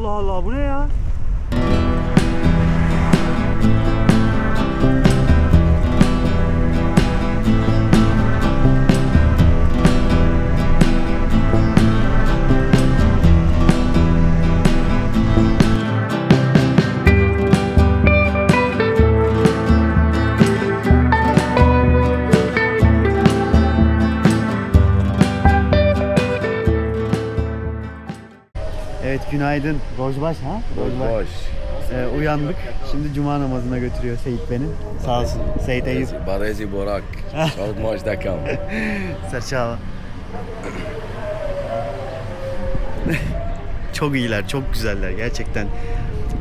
Allah Allah bu ne ya? Günaydın. Rozbaş ha? Rozbaş. Ee, uyandık. Şimdi cuma namazına götürüyor Seyit beni. Sağ olsun. Seyit Eyüp. Barezi Borak. Çok maçta kal. Saçava. çok iyiler, çok güzeller gerçekten.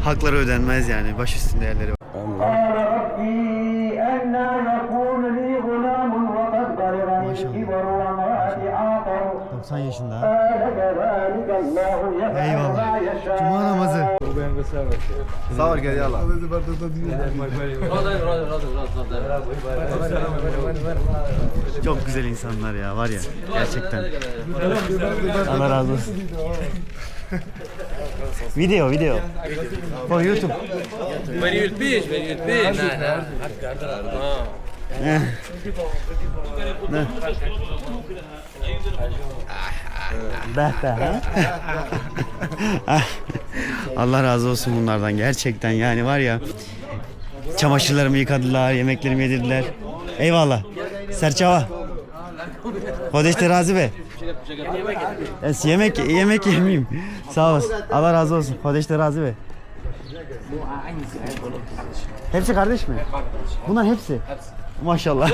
Hakları ödenmez yani. Baş üstünde yerleri var. Maşallah. 90 yaşında. Eyvallah. يشاء Cuma namazı. Sağ ol gel yalla. Çok güzel insanlar ya var ya gerçekten. Allah razı olsun. video video. For YouTube. Veriyor bir, veriyor bir. Ne, ne? Eh. Ne? Behte ha? Allah razı olsun bunlardan gerçekten yani var ya çamaşırlarımı yıkadılar, yemeklerimi yedirdiler. Eyvallah. Serçava. Kodeş terazi be. Es, yemek yemek yemeyeyim. Sağ olasın. Allah razı olsun. Kodeş terazi be. Hepsi kardeş mi? Bunlar hepsi. Maşallah.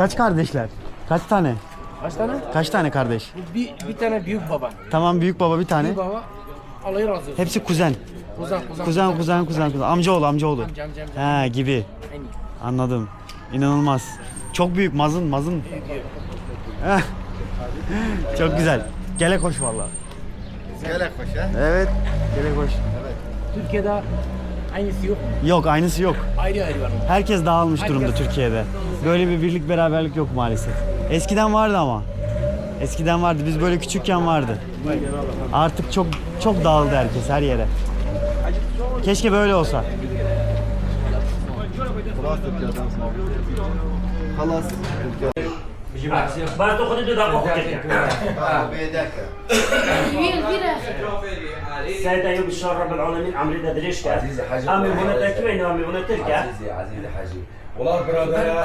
Kaç kardeşler? Kaç tane? Kaç tane? Kaç tane kardeş? Bir, bir tane büyük baba. Tamam büyük baba bir tane. Büyük baba. Allah razı olsun. Hepsi kuzen. Kuzen, kuzen. Kuzen kuzen kuzen kuzen. Amcaoğlu amcaoğlu. Amca, amca, amca. He gibi. Aynı. Anladım. İnanılmaz. Çok büyük mazın mazın. Çok güzel. Gele koş valla. Gel koş ha. Evet. Gele koş. Türkiye'de aynısı yok. Yok aynısı yok. Ayrı ayrı var. Herkes dağılmış durumda Herkes- Türkiye'de. Böyle bir birlik beraberlik yok maalesef. Eskiden vardı ama. Eskiden vardı. Biz böyle küçükken vardı. Artık çok çok dağıldı herkes her yere. Keşke böyle olsa. Halas. بجيب لك سيف بس تاخذ يده دق وحطك بيدك سيد ايوب الشهر رب العالمين عم ريد ادريش عزيزي حاجي عمي هنا تركيا عمي هنا تركيا عزيزي عزيزي حاجي والله برادر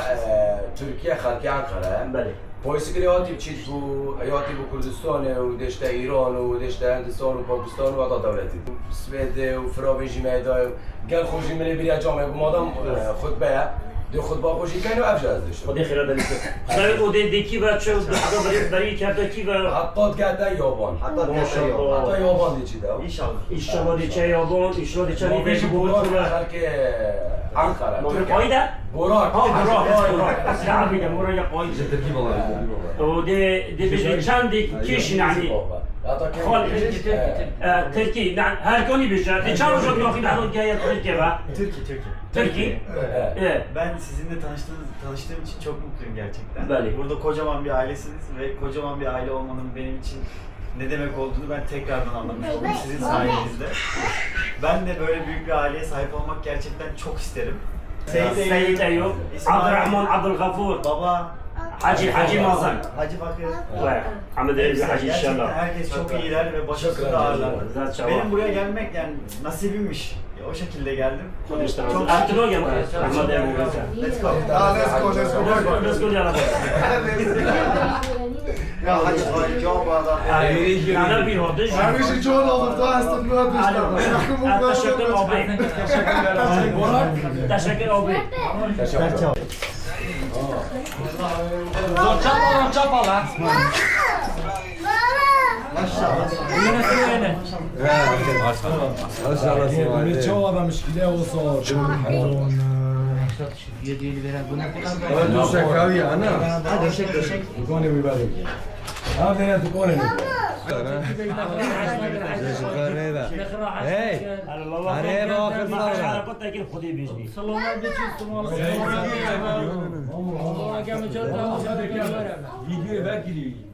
تركيا خلقي انقره بله پلیسیکلی آتی چیز بو آتی بو کردستانه و دشته ایران و دشته هندستان و پاکستان و آتا دولتی سوید و فراویجی میدای گل خوشی ملی بریا جامعه بمادم خود بیا دو خطبه خوشی کنی و افجا از دشته خدي خير هذا خير ودي دي كيف تشوف حدا بريد بريد كذا كيف حتی گرده یابان حتی ما شاء الله. حتی یابان دیچیده İnşallah. إن شاء الله دي شيء يابون إن شاء الله دي شيء بیشی يبيش بوران بقول خلق انقره قايدة بوران ها براك براك سلام يا مرة يا قايدة ودي دي بدي چندی کیش یعنی خال اه، ترکی نه هر کنی بیشتر دی Tabii. Evet. Evet. Ben sizinle tanıştığınız, tanıştığım için çok mutluyum gerçekten. Böyle. Burada kocaman bir ailesiniz ve kocaman bir aile olmanın benim için ne demek olduğunu ben tekrardan anlamış oldum sizin sayenizde. Ben de böyle büyük bir aileye sahip olmak gerçekten çok isterim. Seyit ee, Eyüp, Seyit Eyüp, Abdurrahman Abdülgafur, baba, Hacı Hacı Mazan. Hacı Bakır. Evet. Ahmet Eyüp Hacı Gerçekten herkes çok iyiler ve başarılı ağırlar. Benim buraya gelmek yani nasibimmiş o şekilde geldim. Konuştum. Çok şükür. Ertuğrul geldi. Ama da Let's go. Ah, let's go, let's go. Let's go diyorlar. Ja, hat ich heute Job, aber... Ja, wie heute. Ja, wie schon schon, aber da ist dann nur durch. Teşekkür abi. Teşekkür abi. Teşekkür abi. Zor çapala, çapala. هم دیگه دکانه هی أنا ما آخر مرة كنت أكل خدي بيجني میگیره بگیری كانجي هذا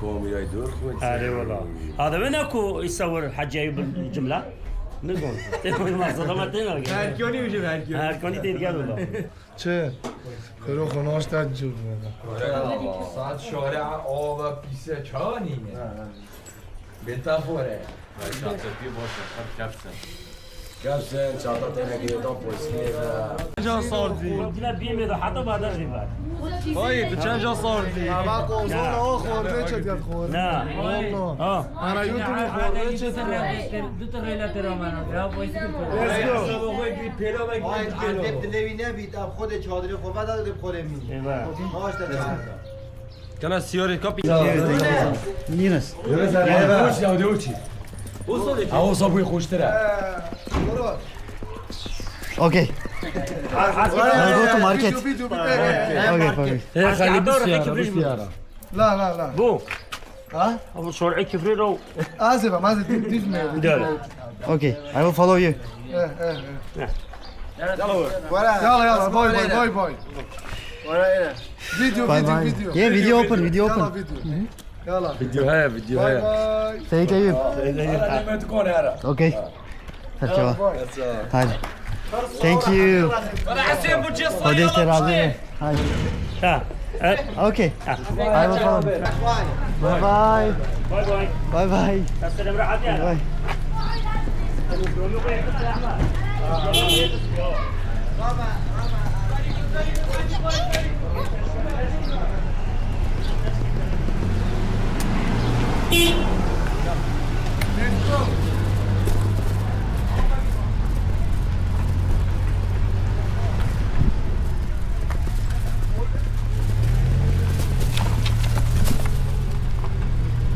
قوم يا يدور خوي اي والله هذا وين اكو يصور حجي ايوب الجمله نقول تقول ما صدمتنا هرکیونی میشه هرکیونی هر کنی دید قال والله چه؟ خیلی خوناش تجور ساعت شارع آب پیسه چانینه بتافوره كابسن شاطرتنا كده توب وسكيفه جا صاردی قلت له بيمي حتى بعد الرباط بایی تو چند جا صاردی اما قوزون ها خورده چه دیاد خورده نه والله اه انا یوتیوب خورده چه دیاد دو تا ریلا ترامانا یا وایسی دب لوینه بیدم خود چادری خود داده دب خوره می ايوه ماش تا چهارده کنا سیاری کاپی Linus. دوش يا دوشي هو صبوي خوش ترى Okay. I'll go to market. ویدیو بیده Okay, okay. خلي بس لا لا لا بو ها ابو شرعي كفريرو آسفه ما زد دیز می دول Okay, I will follow you. يلا يلا باي باي باي باي فيديو Bye فيديو bye. فيديو Yeah, video open, video يلا open. فيديو يلا Olha lá. Pediu ré, video ré. Sei que aí. Alimento Corera. Ok. Tchau. Tchau. Thank you. For ser travel. Hi. Yeah. Uh, okay. Yeah. I will come. Bye bye. Bye bye. Bye bye. Bye. Bye.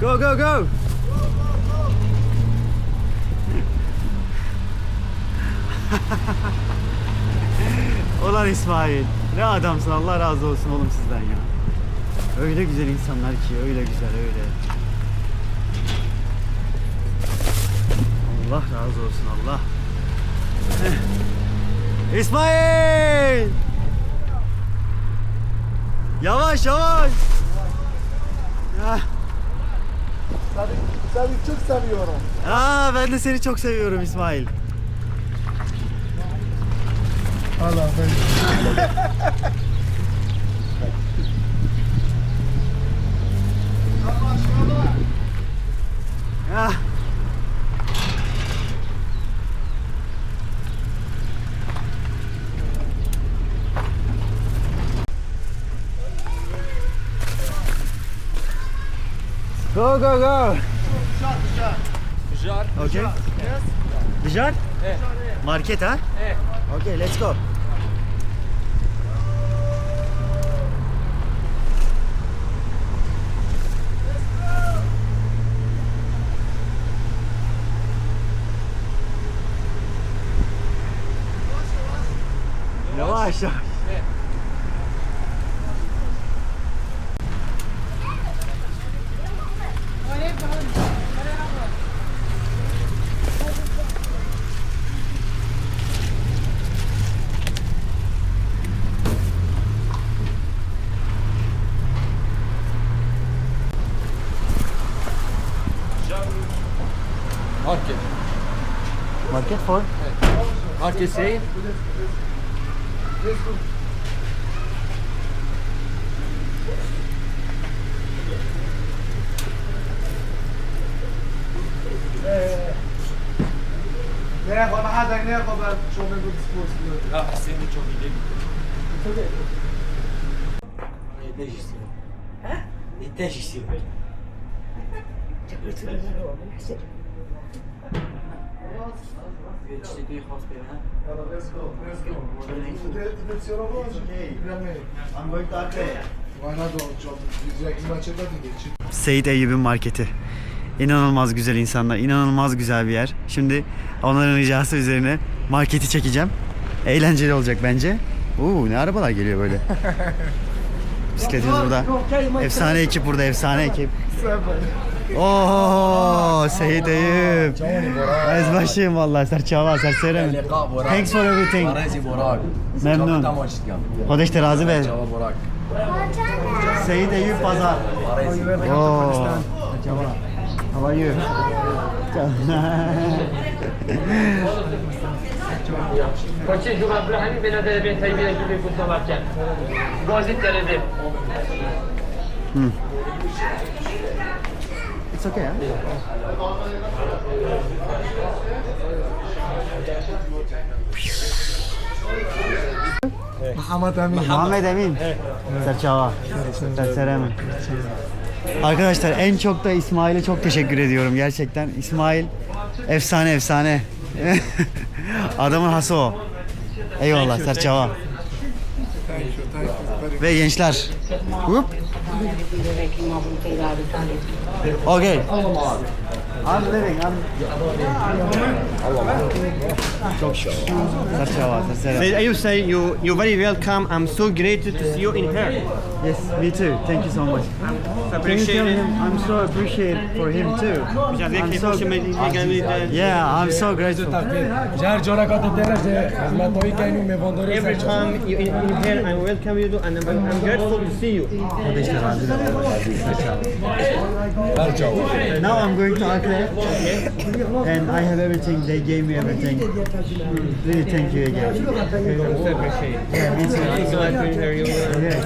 Go go go. Ulan İsmail. Ne adamsın Allah razı olsun oğlum sizden ya. Öyle güzel insanlar ki öyle güzel öyle. Allah razı olsun Allah. Heh. İsmail! Yavaş yavaş. Ya. Seni, seni çok seviyorum. Aa, ben de seni çok seviyorum İsmail. Allah ben. Ah. Go go go. Jar. Okay. Yes. Dışarı? Evet. Market ha? Evet. Okay, let's go. Yavaş yavaş. Market. Market for? Hard to say. Ne kadar hadi ne kadar çok bir dispos. Ha seni çok iyi değil. Ne teşhis Ha? Ne teşhis Çok kötü bir şey oldu da diyecek. Seyit Eyyub'un marketi. İnanılmaz güzel insanlar, inanılmaz güzel bir yer. Şimdi onların ricası üzerine marketi çekeceğim. Eğlenceli olacak bence. Oo ne arabalar geliyor böyle. Bisikletimiz burada. Efsane ekip burada, efsane ekip. Oo Seyit Eyüp. Ez başım vallahi serçava serserem. Thanks for everything. Memnun. Hodeş terazi be. Seyit Eyüp Pazar. Oo. How are you? Koçi Cuma Abdülhamid bin Adel bin Teymiye gibi kutlu varken. Gazit Televizyonu. It's okay. Huh? Muhammed Amin. Muhammed Emin. Serçava. Serseremin. Arkadaşlar en çok da İsmail'e çok teşekkür ediyorum gerçekten. İsmail efsane efsane. Adamın hası o. Eyvallah Serçava. Ve gençler. Hop. Okay. I'm living. I'm... Çok şükür. Serçava, Serçava. Ayub say you you're very welcome. I'm so grateful to see you in here. Yes, me too. Thank you so much. Can you Appreciate tell it. him I'm so appreciate for him too. I'm so yeah, I'm so grateful. Jar jora ka me vondore Every time you in, in here, I welcome you and I'm, I'm grateful to see you. Now I'm going to Akre and I have everything. They gave me everything. Really thank you again. Yeah, me too. I'm so happy to hear you. Yes.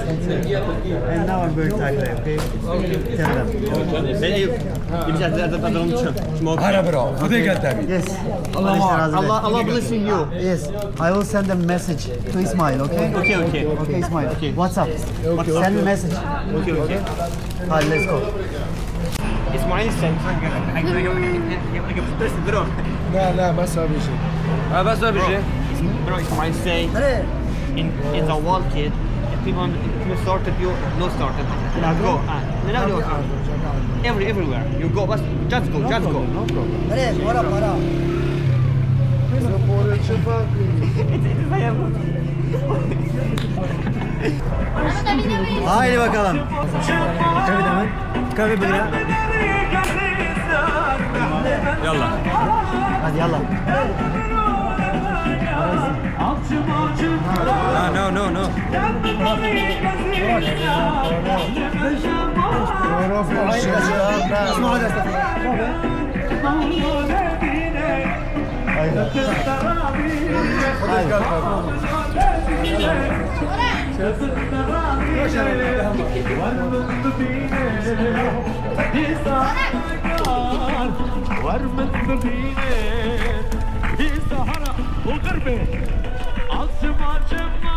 And now I'm going to Akre, okay? Tell them. Ben Ayub. Gideceğiz zaten adamım için. Smoke. Ara bro. Kude gel tabii. Yes. Allah Allah blessing you. Yes, I will send a message to Ismail, okay? Okay, okay. Okay, Ismail. WhatsApp. Send me message. Okay, okay. Hi, let's go. İsmail sen. Bro. Na na ma sa bishi. Ah bah ça, BG. Bro, Ismail say in it's a wall kid. If people you started, you no started. Now go. Ah, now go. Every everywhere you go, but just go, just go. No problem. para para. Haydi bakalım. Kahve buyur. Yalla. Hadi yallah. Ah no no no. होकर में आसमान से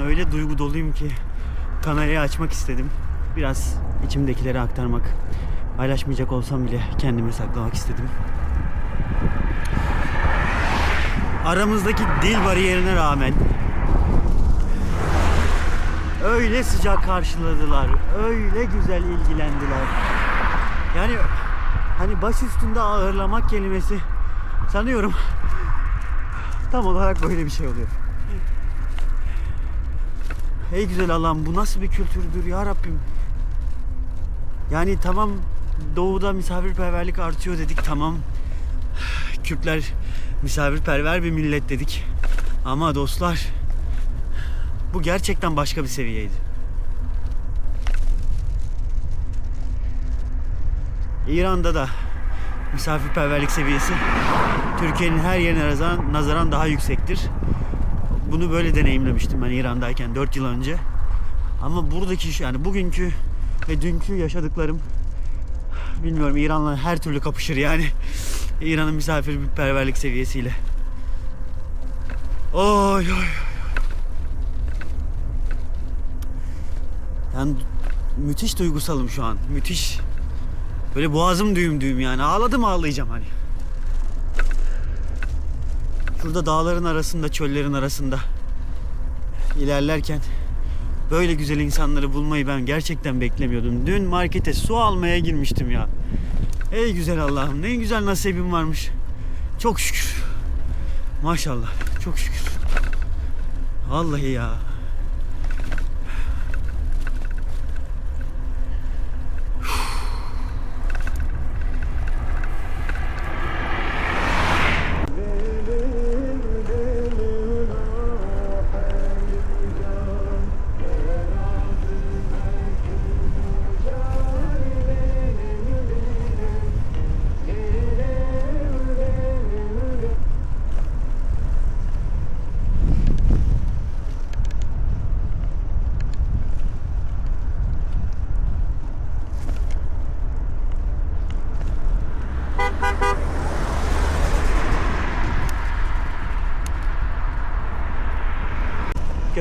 öyle duygu doluyum ki kamerayı açmak istedim. Biraz içimdekileri aktarmak. Paylaşmayacak olsam bile kendime saklamak istedim. Aramızdaki dil bariyerine rağmen öyle sıcak karşıladılar, öyle güzel ilgilendiler. Yani hani baş üstünde ağırlamak kelimesi sanıyorum tam olarak böyle bir şey oluyor. Ey güzel Allah'ım bu nasıl bir kültürdür ya Rabbim. Yani tamam doğuda misafirperverlik artıyor dedik tamam. Kürtler misafirperver bir millet dedik. Ama dostlar bu gerçekten başka bir seviyeydi. İran'da da misafirperverlik seviyesi Türkiye'nin her yerine nazaran, daha yüksektir. Bunu böyle deneyimlemiştim ben İran'dayken 4 yıl önce. Ama buradaki yani bugünkü ve dünkü yaşadıklarım bilmiyorum İran'la her türlü kapışır yani. İran'ın misafirperverlik seviyesiyle. Oy oy oy. Yani müthiş duygusalım şu an. Müthiş. Böyle boğazım düğüm düğüm yani. Ağladım ağlayacağım hani. Şurada dağların arasında, çöllerin arasında ilerlerken böyle güzel insanları bulmayı ben gerçekten beklemiyordum. Dün markete su almaya girmiştim ya. Ey güzel Allah'ım ne güzel nasibim varmış. Çok şükür. Maşallah çok şükür. Vallahi ya.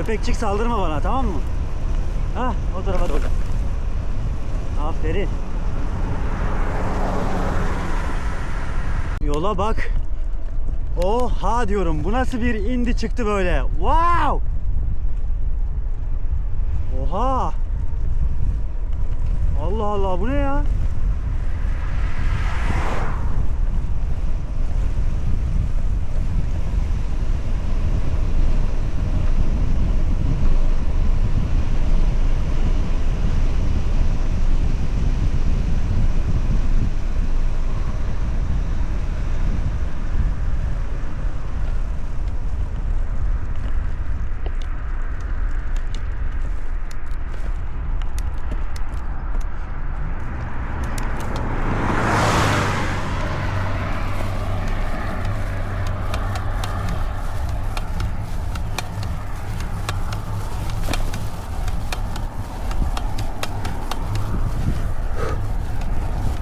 Köpekçik saldırma bana tamam mı? Ha o tarafa doğru. Aferin. Yola bak. Oha diyorum. Bu nasıl bir indi çıktı böyle. Wow! Oha! Allah Allah bu ne ya?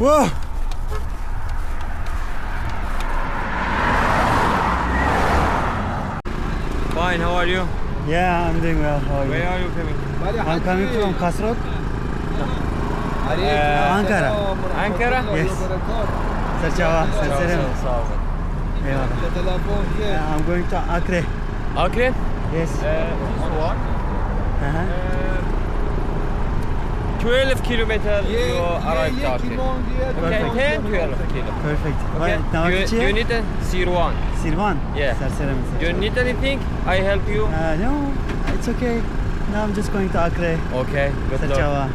Oh! Fine, how are you? Yeah, I'm doing well. How are you? Where are you coming? I'm coming from Kasrog. Uh, Ankara. Ankara? Yes. Serçava, Serçere mi? Sağ olun. Eyvallah. I'm going to Acre. Akre? Yes. Uh, what? Uh -huh. 12 kilometers yeah, arrived yeah, Perfect. Okay. Right, now you, you, you need a Sirwan. Sirwan? Yeah. Serserem. You need anything? I help you? Uh, no, it's okay. Now I'm just going to Acre. Okay, good Sarçava. luck.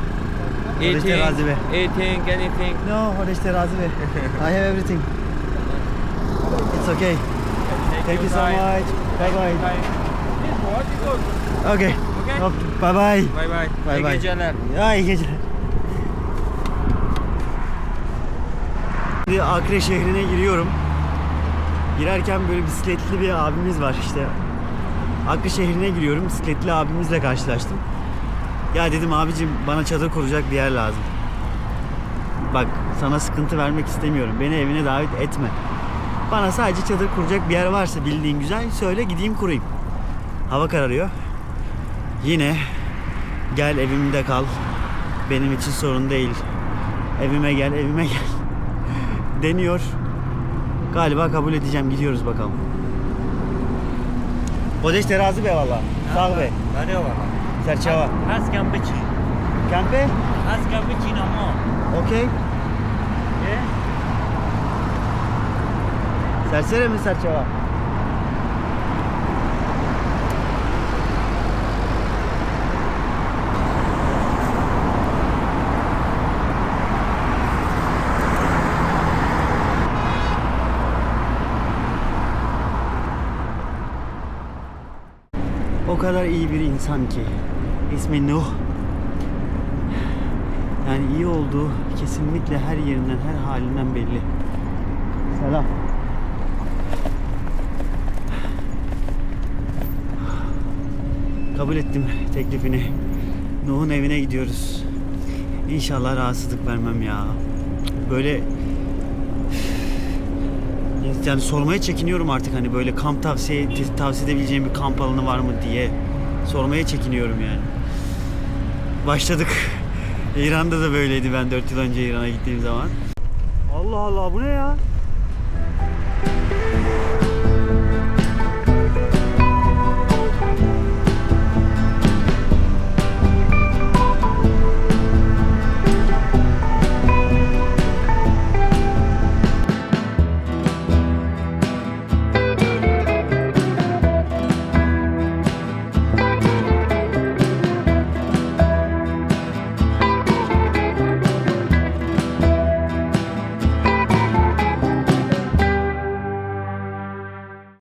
Eating, eating, anything? No, Horeşte Razi Bey. I have everything. It's okay. Thank, Thank you, you so much. Bye bye. Okay. Bye bye. Bye bye. Bye İyi geceler. Ya iyi geceler. Şimdi Akre şehrine giriyorum. Girerken böyle bisikletli bir abimiz var işte. Akre şehrine giriyorum. Bisikletli abimizle karşılaştım. Ya dedim abicim bana çadır kuracak bir yer lazım. Bak sana sıkıntı vermek istemiyorum. Beni evine davet etme. Bana sadece çadır kuracak bir yer varsa bildiğin güzel söyle gideyim kurayım. Hava kararıyor. Yine gel evimde kal. Benim için sorun değil. Evime gel, evime gel. Deniyor. Galiba kabul edeceğim. Gidiyoruz bakalım. Podeş terazi be valla. Sağ ol be. Hadi bakalım. Serçava. Az kambici. Kampe? Az kambici namo. Okey. Sersere mi serçava? Kadar iyi bir insan ki. İsmi Nuh. Yani iyi olduğu kesinlikle her yerinden, her halinden belli. Selam. Kabul ettim teklifini. Nuh'un evine gidiyoruz. İnşallah rahatsızlık vermem ya. Böyle yani sormaya çekiniyorum artık hani böyle kamp tavsiye tavsiye edebileceğim bir kamp alanı var mı diye sormaya çekiniyorum yani. Başladık. İran'da da böyleydi ben 4 yıl önce İran'a gittiğim zaman. Allah Allah bu ne ya?